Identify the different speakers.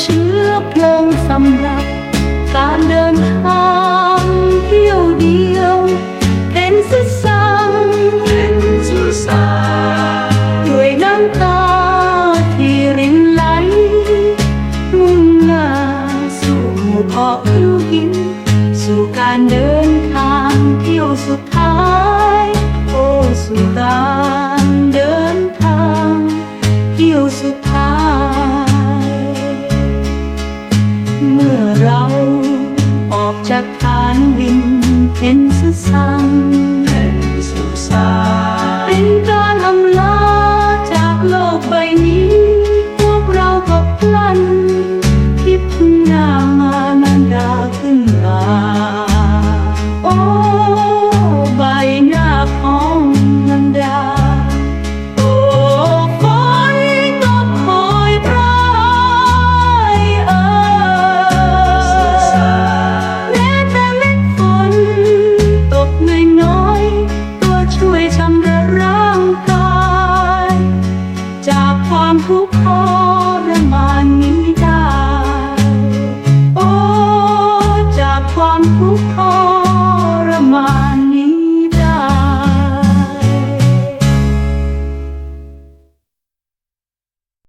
Speaker 1: เชื้อเพลิงสำหรับการเดินทางเที่ยวเดียวเป็นสุดสัง
Speaker 2: เป็นสุสาน
Speaker 1: ด้วยน้ำตาที่รินไหลมุ่งหน้าสู่ขอบลูกหิน สู่การเดินทางเที่ยวสุดท้าย โอ้สู่า อเรา ออกจากฐานบินเป็นสุสัง
Speaker 2: เป็น
Speaker 1: ชำระร่างกาย จากความทุกข์